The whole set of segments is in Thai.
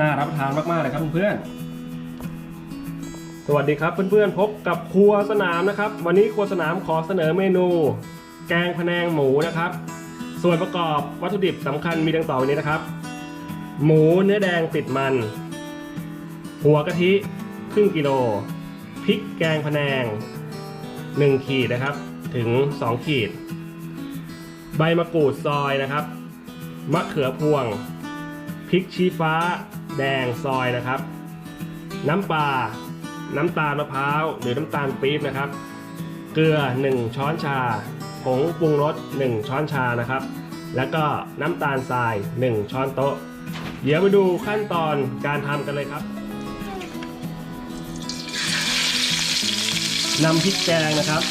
น่ารับประทานมากๆเลยครับเพื่อนๆสวัสดีครับเพื่อนๆพบกับครัวสนามนะครับ วันนี้ครัวสนามขอเสนอเมนู แกงพะแนงหมูนะครับ ส่วนประกอบวัตถุดิบสำคัญมีดังต่อไปนี้นะครับ หมูเนื้อแดงติดมัน หัวกะทิครึ่งกิโลพริกแกงพะแนง 1 ขีดนะครับถึง 2 ขีด ใบมะกรูดซอยนะครับมะเขือพวงพริกชี้ฟ้า แดงซอยนะครับ น้ำปลาน้ำตาลมะพร้าวหรือน้ำตาลปี๊บนะครับ เกลือ 1 ช้อนชา ผงปรุงรส 1 ช้อนชานะครับ แล้วก็น้ำตาลทราย 1 ช้อนโต๊ะ เดี๋ยวมาดูขั้นตอนการทำกันเลยครับนำพริกแกงนะครับ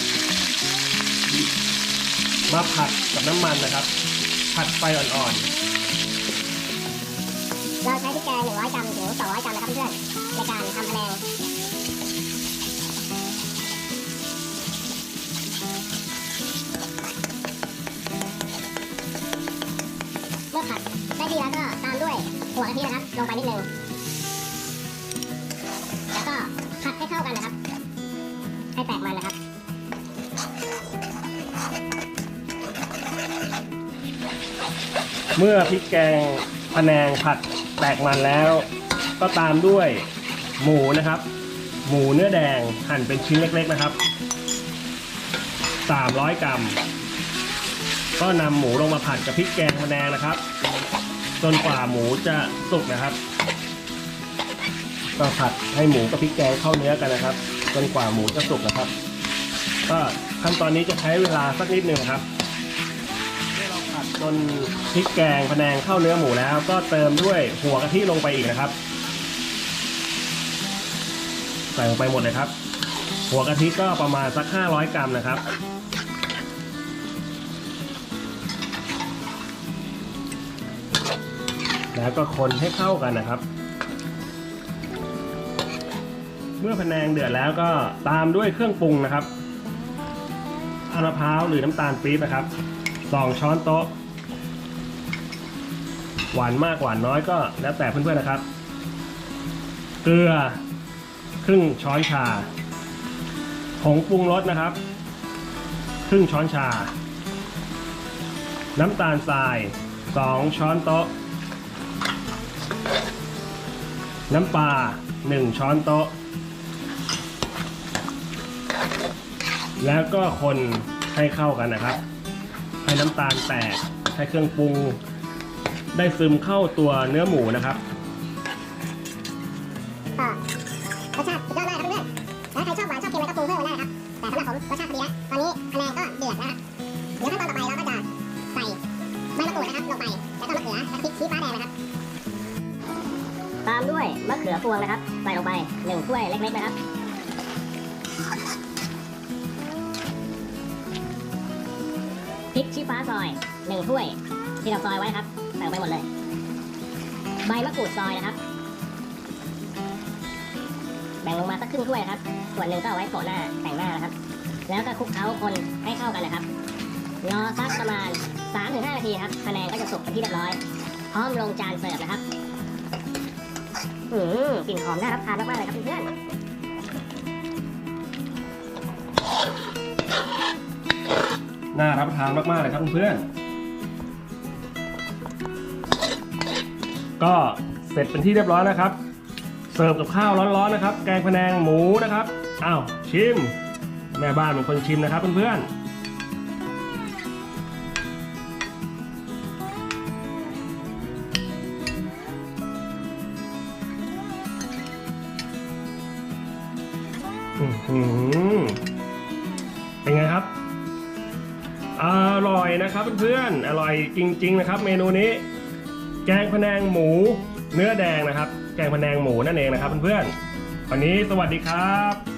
มาผัดกับน้ำมันนะครับ ผัดไฟอ่อน เราใช้พริกแกง100 กรัมถึง 200 กรัมนะครับเพื่อนในการทำพะแนงเมื่อผัดได้ที่แล้วก็ตามด้วยหัวกะทินะครับ ลงไปนิดนึง แล้วก็ผัดให้เข้ากันนะครับ ให้แตกมันนะครับเมื่อพริกแกงพะแนงผัด แตกมันแล้ว ก็ตามด้วยหมูนะครับ หมูเนื้อแดงหั่นเป็นชิ้นเล็กๆนะครับ 300 กรัม ก็นำหมูลงมาผัดกับพริกแกงพะแนงนะครับ จนกว่าหมูจะสุกนะครับ ก็ผัดให้หมูกับพริกแกงเข้าเนื้อกันนะครับ จนกว่าหมูจะสุกนะครับ ก็ขั้นตอนนี้จะใช้เวลาสักนิดหนึ่งครับ จนพริกแกงพะแนงเข้าเนื้อหมูแล้ว ก็เติมด้วยหัวกะทิลงไปอีกนะครับ ใส่ลงไปหมดเลยครับ หัวกะทิก็ประมาณสัก 500 กรัมนะครับแล้วก็คนให้เข้ากันนะครับ เมื่อพะแนงเดือดแล้วก็ตามด้วยเครื่องปรุงนะครับอัมะพร้าวหรือน้ำตาลปี๊บนะครับ สองช้อนโต๊ะ หวานมากหวานน้อยก็แล้วแต่เพื่อนๆนะครับ เกลือครึ่งช้อนชา ผงปรุงรสนะครับ ครึ่งช้อนชา น้ำตาลทราย2ช้อนโต๊ะ น้ำปลา1ช้อนโต๊ะ แล้วก็คนให้เข้ากันนะครับ ให้น้ำตาลแตกให้เครื่องปรุง ได้ซึมเข้าตัวเนื้อหมูนะครับก็รสชาติสุดยอดมากครับเพื่อนๆแล้วใครชอบหวานชอบเค็มอะไรก็ปรุงเพิ่มมาได้นะครับ แต่สำหรับผมรสชาติพอดีแล้ว ตอนนี้คะแนนก็เดือดนะครับเดี๋ยวขั้นตอนต่อไปเราก็จะใส่ใบมะกรูดนะครับลงไป แล้วก็มะเขือและพริกชี้ฟ้าแดงนะครับ ตามด้วยมะเขือพวงนะครับ ใส่ลงไปหนึ่งถ้วยเล็กๆนะครับ ริกชี้ฟ้าซอยหนึ่งถ้วยที่เราซอยไว้ครับใส่งไปหมดเลย ใบมะกรูดซอยนะครับ แบ่งลงมาสักครึ่งถ้วยครับ ส่วนหนึ่งก็เอาไว้โปะหน้าแต่งหน้านะครับ แล้วก็คลุกเคล้าคนให้เข้ากันนะครับรอสักประมาณ3-5นาทีครับคะแนนก็จะสุกเป็นที่เรียบร้อย พร้อมลงจานเสิร์ฟนะครับอืมกลิ่นหอมน่ารับทานมากๆเลยครับเพื่อน น่ารับประทานมากๆเลยครับเพื่อนๆก็เสร็จเป็นที่เรียบร้อยแล้วครับ เสิร์ฟกับข้าวร้อนๆนะครับ แกงพะแนงหมูนะครับอ้าวชิม แม่บ้านเป็นคนชิมนะครับเพื่อนๆเป็นไงครับ อร่อยนะครับเพื่อนๆ อร่อยจริง ๆ นะครับ เมนูนี้ แกงพะแนงหมู เนื้อแดงนะครับ แกงพะแนงหมูนั่นเองนะครับเพื่อนๆวันนี้สวัสดีครับ